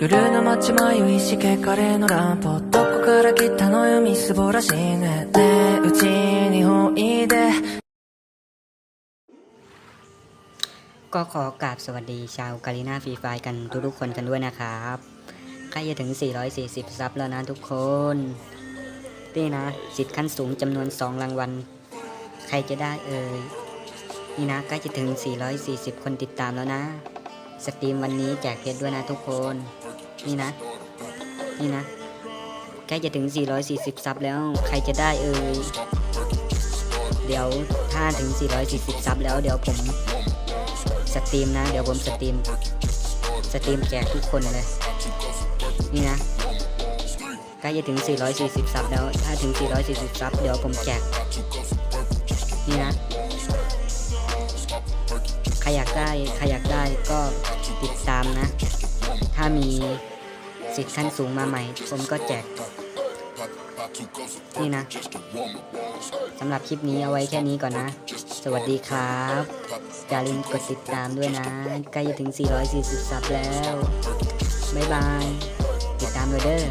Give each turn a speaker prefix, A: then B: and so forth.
A: 夜の街迷いしけカレーのランプどこから来たのよみすぼらしいねねえうちにおいで
B: ก็ขอกราบสวัสดีชาวกาลิน่าฟรีไฟกันทุกๆคนกันด้วยนะครับ ใกล้จะถึง 440 ซับแล้วนะทุกคน นี่นะ สิทธิ์ขั้นสูงจำนวน 2 รางวัล ใครจะได้เอ่ย นี่นะใกล้จะถึง 440 คนติดตามแล้วนะ สตรีมวันนี้แจกเพชรด้วยนะทุกคน นี่นะ นี่นะ ใกล้จะถึง 440 ซับแล้ว ใครจะได้เอ่ย เดี๋ยวถ้าถึง 440 ซับแล้ว เดี๋ยวผมสตรีมนะ เดี๋ยวผมสตรีม สตรีมแจกทุกคนเลย นี่นะ ใกล้จะถึง 440 ซับแล้ว ถ้าถึง 440 ซับ เดี๋ยวผมแจก นี่นะใครอยากได้ ใครอยากได้ก็ติดตามนะ ถ้ามี สิทธิ์ขั้นสูงมาใหม่ ผมก็แจก นี่นะสำหรับคลิปนี้เอาไว้แค่นี้ก่อนนะ สวัสดีครับอย่าลืมกดติดตามด้วยนะ ใกล้จะถึง 440 ซับแล้ว บ๊ายบาย ติดตามเลยเด้อ